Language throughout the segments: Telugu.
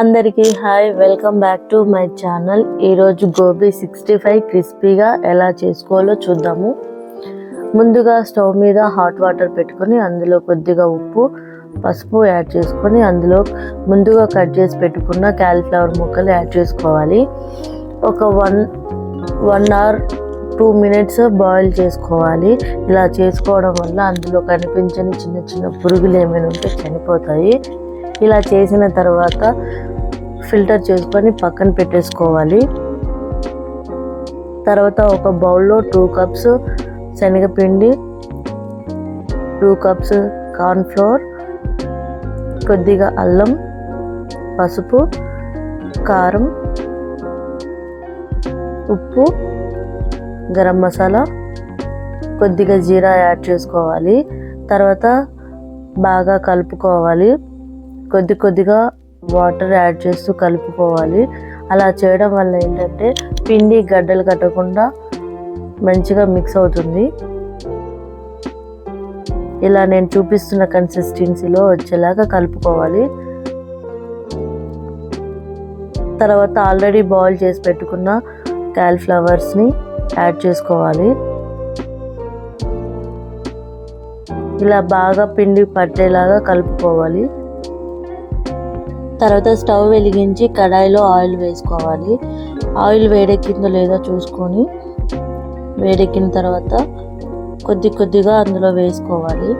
అందరికీ hi welcome back to my channel. ఈరోజు గోబీ సిక్స్టీ ఫైవ్ క్రిస్పీగా ఎలా చేసుకోవాలో చూద్దాము. ముందుగా స్టవ్ మీద హాట్ వాటర్ పెట్టుకొని అందులో కొద్దిగా ఉప్పు పసుపు యాడ్ చేసుకొని అందులో ముందుగా కట్ చేసి పెట్టుకున్న క్యాలీఫ్లవర్ ముక్కలు యాడ్ చేసుకోవాలి. ఒక one one hour two minutes boil చేసుకోవాలి. ఇలా చేసుకోవడం వల్ల అందులో కనిపించని చిన్న చిన్న పురుగులు ఏమైనా ఉంటే చనిపోతాయి. ఇలా చేసిన తర్వాత ఫిల్టర్ చేసుకొని పక్కన పెట్టేసుకోవాలి. తర్వాత ఒక బౌల్లో టూ కప్స్ శనగపిండి టూ కప్స్ కార్న్ఫ్లోర్ కొద్దిగా అల్లం పసుపు కారం ఉప్పు గరం మసాలా కొద్దిగా జీరా యాడ్ చేసుకోవాలి. తర్వాత బాగా కలుపుకోవాలి. కొద్ది కొద్దిగా వాటర్ యాడ్ చేస్తూ కలుపుకోవాలి. అలా చేయడం వల్ల ఏంటంటే పిండి గడ్డలు కట్టకుండా మంచిగా మిక్స్ అవుతుంది. ఇలా నేను చూపిస్తున్న కన్సిస్టెన్సీలో వచ్చేలాగా కలుపుకోవాలి. తర్వాత ఆల్రెడీ బాయిల్ చేసి పెట్టుకున్న క్యాలిఫ్లవర్స్ని యాడ్ చేసుకోవాలి. ఇలా బాగా పిండి పట్టేలాగా కలుపుకోవాలి. తర్వాత స్టవ్ వెలిగించి కడాయిలో ఆయిల్ వేసుకోవాలి. ఆయిల్ వేడెక్కిందో లేదో చూసుకొని వేడెక్కిన తర్వాత కొద్ది కొద్దిగా అందులో వేసుకోవాలి.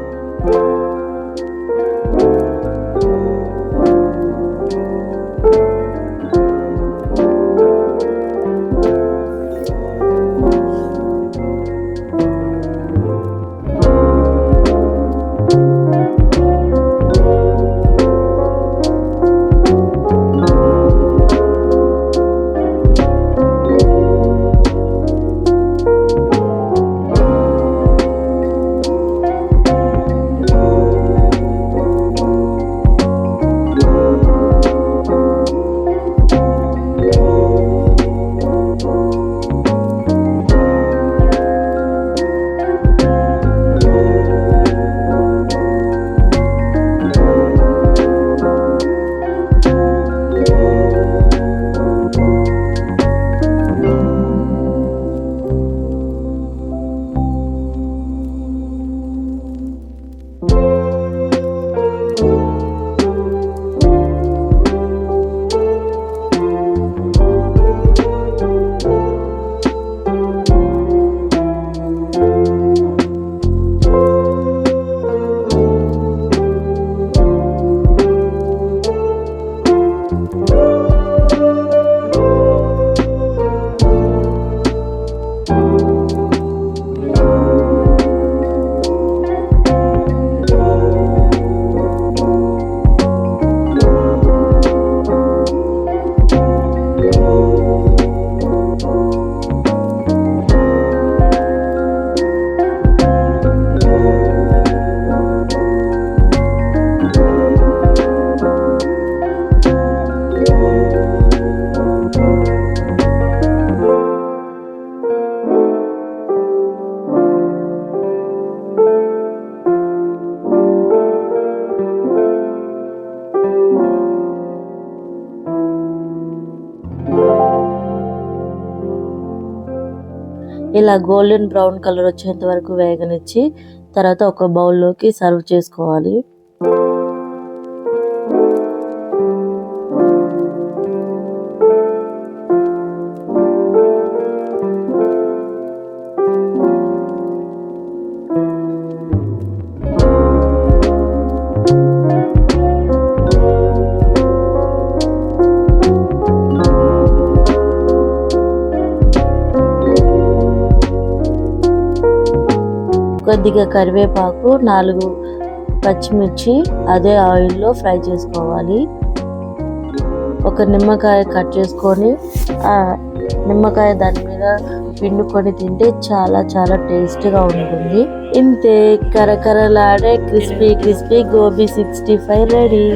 ఇలా గోల్డెన్ బ్రౌన్ కలర్ వచ్చేంత వరకు వేగనిచ్చి తర్వాత ఒక బౌల్లోకి సర్వ్ చేసుకోవాలి. కొద్దిగా కరివేపాకు నాలుగు పచ్చిమిర్చి అదే ఆయిల్లో ఫ్రై చేసుకోవాలి. ఒక నిమ్మకాయ కట్ చేసుకొని ఆ నిమ్మకాయ దాని మీద పిండుకొని తింటే చాలా చాలా టేస్ట్గా ఉంటుంది. ఇంతే కరకరలాడే crispy crispy gobi sixty five ready.